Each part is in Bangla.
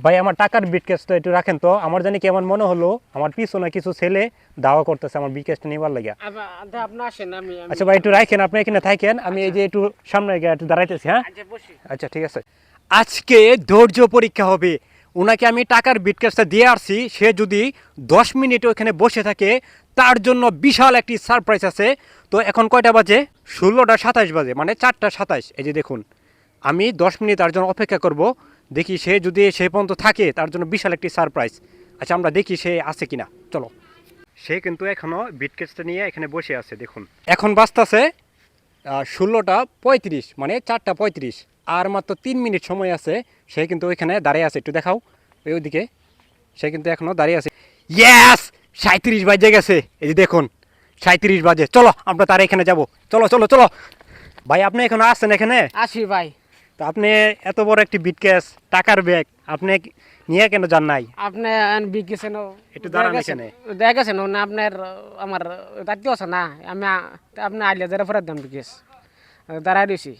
ভাই আমার টাকার বিটকেসটা একটু রাখেন তো। আমার জানি কেমন মনে হলো আমার পিছনে কিছু ছেলে দাওয়া করতেছে আমার বিটকেসটা নিবার লাগে আপনি আসেন আমি আমি- আচ্ছা ভাই একটু রাখেন আপনি এখানে থাকেন আমি এই যে একটু সামনে গিয়ে একটু দাঁড়াইতেছি হ্যাঁ? আচ্ছা আচ্ছা ঠিক আছে। আজকে ধৈর্য পরীক্ষা হবে। ওনাকে আমি টাকার বিটকেসটা দিয়ে আসছি সে যদি দশ মিনিট ওখানে বসে থাকে তার জন্য বিশাল একটি সারপ্রাইজ আছে। তো এখন কয়টা বাজে? ষোলোটা সাতাশ বাজে মানে চারটা সাতাশ এই যে দেখুন। আমি দশ মিনিট তার জন্য অপেক্ষা করব। দেখি সে যদি সে পর্যন্ত থাকে তার জন্য বিশাল একটি সারপ্রাইজ আচ্ছা আমরা দেখি সে আছে কিনা। চলো। সে কিন্তু এখনও বিটকেসটা নিয়ে এখানে বসে আছে দেখুন। এখন বাজতাছে ষোলোটা পঁয়ত্রিশ মানে চারটা পঁয়ত্রিশ। আর মাত্র তিন মিনিট সময় আছে সে কিন্তু ওইখানে দাঁড়িয়ে আছে। একটু দেখাও ওই ওইদিকে সে কিন্তু এখনও দাঁড়িয়ে আছে। ইয়াস সাঁত্রিশ বাজে গেছে। এই যে দেখুন সাঁত্রিশ বাজে। চলো আমরা তার এখানে যাব। চলো চলো চলো। ভাই আপনি এখন আসছেন এখানে? আসি ভাই। তো আপনি এত বড় একটি বিটকেস টাকার ব্যাগ আপনি নিয়ে কেন যান নাই? আপনি বিকেছেন একটু দাঁড়ান এখানে। দেখা গেছেন না আপনার আমার দায়িত্ব আছে না আমি আপনি আইলে যারা ফেরত দাম বিকেস দাঁড়াই দিয়েছি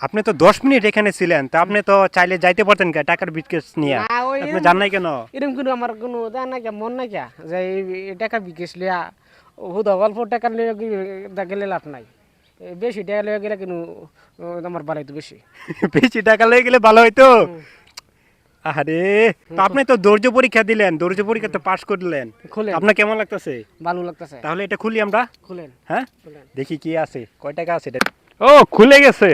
আপনি তো দশ মিনিট এখানে ছিলেন তা আপনি তো চাইলে যাইতে পারতেন কে টাকার বিটকেস নিয়ে? না, আপনি জান নাই কেন? এরকম কিন্তু আমার কোনো জান না মন নাই কে যে এই- টাকা বিকেস লিয়া হুদ অল্প টাকা লিয়ে গেলে লাভ নাই। বেশি টাকা লিয়ে গেলে কিন্তু আমার বাড়াইতো বেশি। বেশি টাকা লেগে গেলে ভালো হইতো? আরে তো আপনি তো ধৈর্য পরীক্ষা দিলেন ধৈর্য পরীক্ষা তো পাস করলেন। আপনার কেমন লাগতেছে? ভালো লাগতেছে। তাহলে এটা খুলি আমরা। খুলেন। হ্যাঁ? দেখি কি আছে। কয় টাকা আছে এটা? ও খুলে গেছে।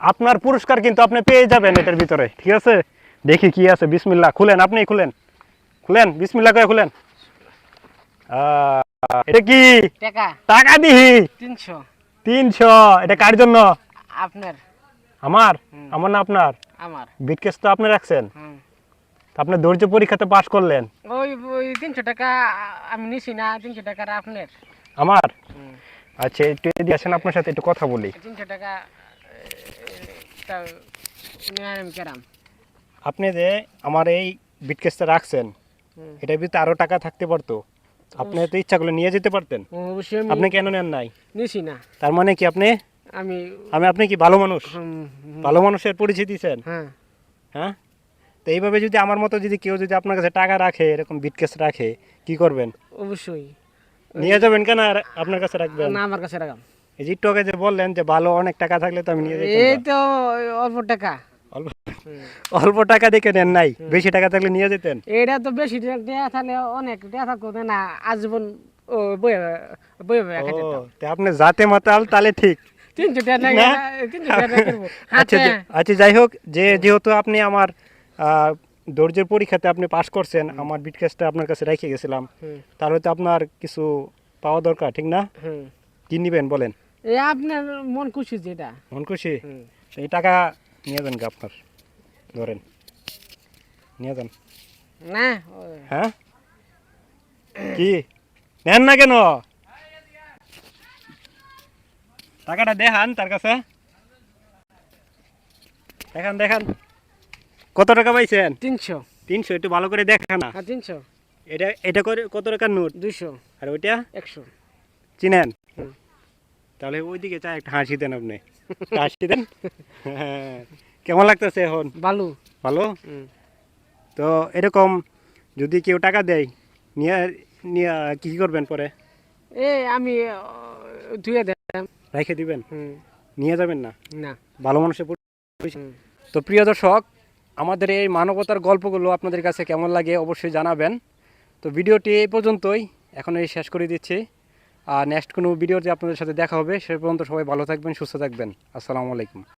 আপনার পুরস্কার কিন্তু আপনি পেয়ে যাবেন এটার ভিতরে ঠিক আছে? দেখি কি আছে। বিসমিল্লাহ খুলেন আপনি খুলেন। খুলেন বিসমিল্লাহ করে খুলেন। আহ, এটা কি? টাকা। টাকা দিহি? তিনশো। তিনশো। এটা কার জন্য? আপনার। আমার? আমার না আপনার? আমার। বিটকেস তো আপনি রাখছেন। আপনি ধৈর্য পরীক্ষাতে পাস করলেন। ওই ওই তিনশো টাকা আমি নিছি না তিনশো টাকার আপনার। আমার? আচ্ছা একটু আসেন আপনার সাথে একটু কথা বলি। তিনশো টাকা আপনি যে আমার এই বিটকেসটা রাখছেন। এটার ভিতরে আরও টাকা থাকতে পারতো? আপনি তো ইচ্ছা করলে নিয়ে যেতে পারতেন। অবশ্যই আমি আপনি কেন নেন নাই? নিছি না। তার মানে কি আপনি আমি আমি আপনি কি ভালো মানুষ? ভালো মানুষের পরিচয় দিয়েছেন হ্যাঁ। হ্যাঁ? তো এইভাবে যদি আমার মতো যদি কেউ যদি আপনার কাছে টাকা রাখে এরকম বিটকেস রাখে কি করবেন? অবশ্যই। নিয়ে যাবেন কেন আর আপনার কাছে রাখবেন? না আমার কাছে রাখাম এই যে আগে যে বললেন যে ভালো অনেক টাকা থাকলে তো আমি নিয়ে যেতাম এই তো অল্প টাকা। অল্প। অল্প টাকা দেখে নেন নাই? বেশি টাকা থাকলে নিয়ে যেতেন? এটা তো বেশি থাকলে অনেক থাকতো না? আজীবন আপনি জাতে মাতাল তাহলে ঠিক। টাকা টাকা আচ্ছা আচ্ছা যাই হোক যে যেহেতু আপনি আমার ধৈর্যের পরীক্ষাতে আপনি পাস করছেন আমার বিটকেসটা আপনার কাছে রেখে গেছিলাম। হুম, তাহলে তো আপনার কিছু পাওয়া দরকার ঠিক না? কি নিবেন বলেন? আপনার মন খুশি যেটা। মন খুশি। এই টাকা নিয়ে যান আপনার। ধরেন। নিয়ে যান। না হ্যাঁ? কি? নেন না কেন? টাকাটা দেখান তার কাছে। দেখান দেখান। কত টাকা পাইছেন? তিনশো। তিনশো একটু ভালো করে দেখা না। হ্যাঁ তিনশো। এটা এটা করে কত টাকার নোট? দুইশো। আর ওইটা? একশো। চিনেন। তাহলে ওইদিকে চা একটা হাসি দেন আপনি। হাসি দেন? হ্যাঁ। কেমন লাগতেছে এখন? বালু ভালো? তো এরকম যদি কেউ টাকা দেয় নিয়ে নিয়ে কি করবেন পরে? এই আমি ধুয়ে দেন রেখে দিবেন? নিয়ে যাবেন না? না। ভালো মানুষের তো প্রিয় দর্শক আমাদের এই মানবতার গল্পগুলো আপনাদের কাছে কেমন লাগে অবশ্যই জানাবেন। তো ভিডিওটি এই পর্যন্তই। এখন এই শেষ করে দিচ্ছি। আর নেক্সট কোনো ভিডিওতে আপনাদের সাথে দেখা হবে। সে পর্যন্ত সবাই ভালো থাকবেন সুস্থ থাকবেন। আসসালামু আলাইকুম।